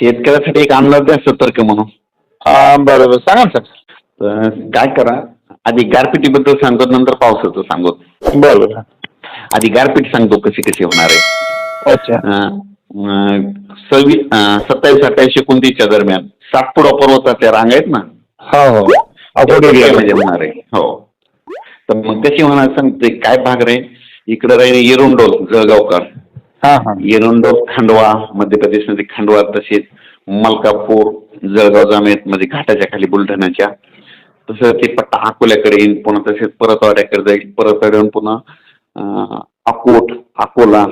शेतकऱ्यासाठी एक अंदाज द्या सतर्क म्हणून. हा, बरं बरं सांगा ना सर. तर काय करा आधी गारपिटीबद्दल सांगतो नंतर पावसाचं सांगतो बरं बरं आधी गारपीट सांगतो कशी कशी होणार आहे. अच्छा. अं, अं, सव्वीस अं, सत्तावीस अठ्ठावीस एकोणतीसच्या दरम्यान सातपुडा पर्वताच्या रांग आहेत ना. हो हो. अकोटमध्ये होणार आहे. हो. तर मग कशी होणार सांगते काय भाग राहील इकडं राहील येरुंडोल जळगावकर. हा हा. येरुंडोल खंडवा मध्य प्रदेशमध्ये खांडवा तसेच मलकापूर जळगाव जामेत मध्ये घाटाच्या खाली बुलढाण्याच्या. तसं ते पट्टा अकोल्याकडे येईल पुन्हा तसेच परतवाड्याकडे जाईल. परतवाड्याहून पुन्हा अकोट अकोला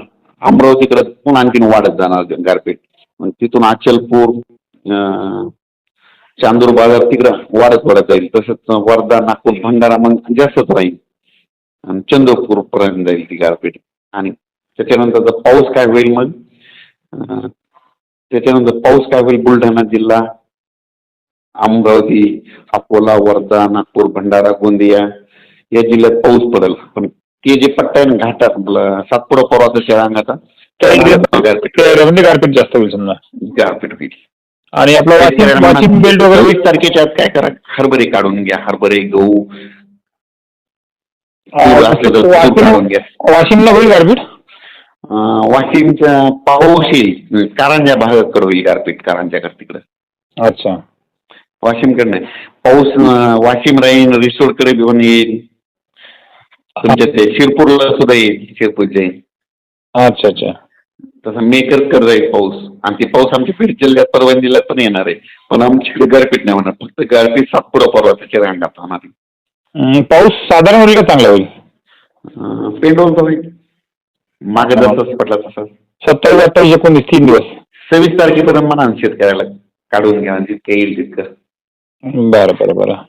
अमरावतीकडे पुन्हा आणखीन वाढत जाणार गारपीट. मग तिथून अचलपूर चांदूर बाजार तिकडं वाढत वाढत जाईल. तसंच वर्धा नागपूर भंडारा मग जास्तच राहील. आणि चंद्रपूर पर्यंत जाईल ती गारपीट. आणि त्याच्यानंतर जर पाऊस काय होईल मग त्याच्यानंतर पाऊस काय होईल बुलढाणा जिल्हा अमरावती अकोला वर्धा नागपूर भंडारा गोंदिया या जिल्ह्यात पाऊस पडेल. पण ते जे पट्टा आहे ना घाटात आपलं सातपुडा पर्वताच्या रांगाचा त्या भागात गारपीट जास्त होईल समजा. गारपीट होईल. आणि आपलं वाशिम बेल्ट वगैरे चोवीस तारखेच्या आत काय करा हरभरे काढून घ्या हरभरे गहू. वाशिमला होईल गारपीट वाशिमच्या पाऊस येईल कारंजा भागाकडे होईल गारपीट कारंजाकडे तिकडं. अच्छा. वाशिमकडे नाही. पाऊस वाशिम राहील रिसोडकडे पण येईल तुमच्या ते शिरपूरला सुद्धा येईल शिरपूरच्या. येईल अच्छा अच्छा. तसं मेकरकडे जाईल पाऊस. आणि ते पाऊस आमच्या बीड जिल्ह्यात परभणी जिल्ह्यात पण येणार आहे. पण आमच्याकडे गारपीट नाही होणार. फक्त गारपीट सातपुडा पर्वताच्या रांगात होणार पाऊस साधारण होईल का चांगला होईल? पेंडोल होईल. मागे जसं पडला तसं. सत्तावीस अठ्ठावीस एकोणीस तीन दिवस. सव्वीस तारखेपर्यंत म्हणा ना शेतकऱ्याला काढून घ्या जितकं येईल तितकं. बरं बरं बरं.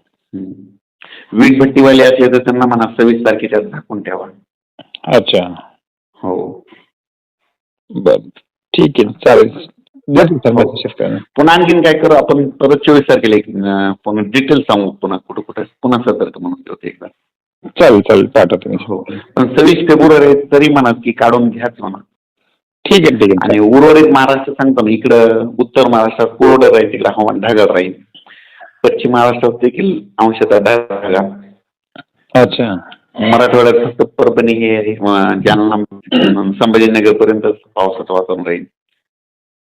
वीट भट्टीवाले असले तर त्यांना म्हणा सव्वीस तारखेच्या आत झाकून ठेवा. अच्छा. हो. बरं. ठीक आहे चालेल. देतो सर शेतकऱ्यांना. पुन्हा आणखीन काय करू? आपण परत चोवीस तारखेला एक डिटेल सांगू पुन्हा कुठं कुठं पुन्हा सतर्क म्हणून ठेवते एकदा. चालेल चालेल पाठवतो मी. हो. पण सव्वीस फेब्रुवारी आहे, तरी म्हणा की काढून घ्याच म्हणा. ठीक आहे ठीक आहे. आणि उर्वरित महाराष्ट्र सांगतो ना इकडं उत्तर महाराष्ट्रात कोरडं राहील तिकडं हवामान ढगाळ राहील. पश्चिम महाराष्ट्रात देखील अंशतः ढगाळ अच्छा. मराठवाड्यात फक्त परभणी हे अं, जालना संभाजीनगर पर्यंत पावसाचं वातावरण राहील.